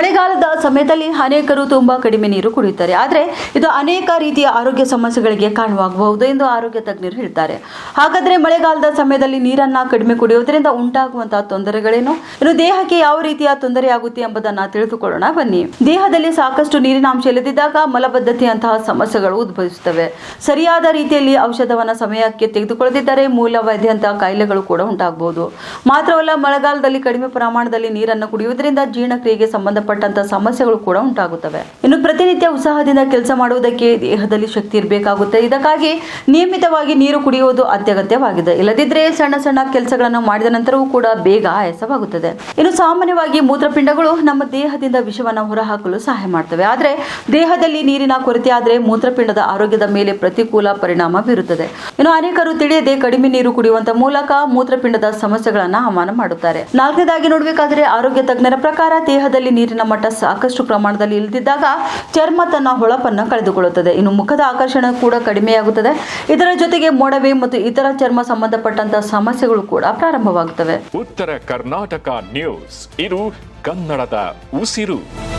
ಮಳೆಗಾಲದ ಸಮಯದಲ್ಲಿ ಅನೇಕರು ತುಂಬಾ ಕಡಿಮೆ ನೀರು ಕುಡಿಯುತ್ತಾರೆ. ಆದರೆ ಇದು ಅನೇಕ ರೀತಿಯ ಆರೋಗ್ಯ ಸಮಸ್ಯೆಗಳಿಗೆ ಕಾರಣವಾಗಬಹುದು ಎಂದು ಆರೋಗ್ಯ ತಜ್ಞರು ಹೇಳ್ತಾರೆ. ಹಾಗಾದ್ರೆ ಮಳೆಗಾಲದ ಸಮಯದಲ್ಲಿ ನೀರನ್ನ ಕಡಿಮೆ ಕುಡಿಯುವುದರಿಂದ ಉಂಟಾಗುವಂತಹ ತೊಂದರೆಗಳೇನು? ಇನ್ನು ದೇಹಕ್ಕೆ ಯಾವ ರೀತಿಯ ತೊಂದರೆಯಾಗುತ್ತೆ ಎಂಬುದನ್ನ ತಿಳಿದುಕೊಳ್ಳೋಣ. ಬನ್ನಿ. ದೇಹದಲ್ಲಿ ಸಾಕಷ್ಟು ನೀರಿನ ಅಂಶ ಇಲ್ಲದಿದ್ದಾಗ ಮಲಬದ್ಧತೆಯಂತಹ ಸಮಸ್ಯೆಗಳು ಉದ್ಭವಿಸುತ್ತವೆ. ಸರಿಯಾದ ರೀತಿಯಲ್ಲಿ ಔಷಧವನ್ನ ಸಮಯಕ್ಕೆ ತೆಗೆದುಕೊಳ್ಳದಿದ್ದರೆ ಮೂಲವ್ಯಾಧಿಯಂತಹ ಕಾಯಿಲೆಗಳು ಕೂಡ ಉಂಟಾಗಬಹುದು. ಮಾತ್ರವಲ್ಲ ಮಳೆಗಾಲದಲ್ಲಿ ಕಡಿಮೆ ಪ್ರಮಾಣದಲ್ಲಿ ನೀರನ್ನು ಕುಡಿಯುವುದರಿಂದ ಜೀರ್ಣಕ್ರಿಯೆಗೆ ಸಂಬಂಧಪಟ್ಟಂತಹ ಸಮಸ್ಯೆಗಳು ಕೂಡ ಉಂಟಾಗುತ್ತವೆ. ಇನ್ನು ಪ್ರತಿನಿತ್ಯ ಉತ್ಸಾಹದಿಂದ ಕೆಲಸ ಮಾಡುವುದಕ್ಕೆ ದೇಹದಲ್ಲಿ ಶಕ್ತಿ ಇರಬೇಕಾಗುತ್ತೆ. ಇದಕ್ಕಾಗಿ ನಿಯಮಿತವಾಗಿ ನೀರು ಕುಡಿಯುವುದು ಅತ್ಯಗತ್ಯವಾಗಿದೆ. ಇಲ್ಲದಿದ್ದರೆ ಸಣ್ಣ ಸಣ್ಣ ಕೆಲಸಗಳನ್ನು ಮಾಡಿದ ನಂತರವೂ ಕೂಡ ಬೇಗ ಆಯಾಸವಾಗುತ್ತದೆ. ಇನ್ನು ಸಾಮಾನ್ಯವಾಗಿ ಮೂತ್ರಪಿಂಡಗಳು ನಮ್ಮ ದೇಹದಿಂದ ವಿಷವನ್ನು ಹೊರಹಾಕಲು ಸಹಾಯ ಮಾಡ್ತವೆ. ಆದರೆ ದೇಹದಲ್ಲಿ ನೀರಿನ ಕೊರತೆ ಆದರೆ ಮೂತ್ರಪಿಂಡದ ಆರೋಗ್ಯದ ಮೇಲೆ ಪ್ರತಿಕೂಲ ಪರಿಣಾಮ ಬೀರುತ್ತದೆ. ಇನ್ನು ಅನೇಕರು ತಿಳಿಯದೆ ಕಡಿಮೆ ನೀರು ಕುಡಿಯುವಂತ ಮೂಲಕ ಮೂತ್ರಪಿಂಡದ ಸಮಸ್ಯೆಗಳನ್ನು ಆಹ್ವಾನ ಮಾಡುತ್ತಾರೆ. ನಾಲ್ಕನೇದಾಗಿ ನೋಡಬೇಕಾದರೆ ಆರೋಗ್ಯ ತಜ್ಞರ ಪ್ರಕಾರ ದೇಹದಲ್ಲಿ ನೀರಿನ ಮಟ್ಟ ಸಾಕಷ್ಟು ಪ್ರಮಾಣದಲ್ಲಿ ಇಲ್ಲದಿದ್ದಾಗ ಚರ್ಮ ತನ್ನ ಹೊಳಪನ್ನು ಕಳೆದುಕೊಳ್ಳುತ್ತದೆ. ಇನ್ನು ಮುಖದ ಆಕರ್ಷಣೆ ಕೂಡ ಕಡಿಮೆಯಾಗುತ್ತದೆ. ಇದರ ಜೊತೆಗೆ ಮೊಡವೆ ಮತ್ತು ಇತರ ಚರ್ಮ ಸಂಬಂಧಪಟ್ಟಂತಹ ಸಮಸ್ಯೆಗಳು ಕೂಡ ಪ್ರಾರಂಭವಾಗುತ್ತವೆ. ಉತ್ತರ ಕರ್ನಾಟಕ ನ್ಯೂಸ್. ಇದು ಕನ್ನಡದ ಉಸಿರು.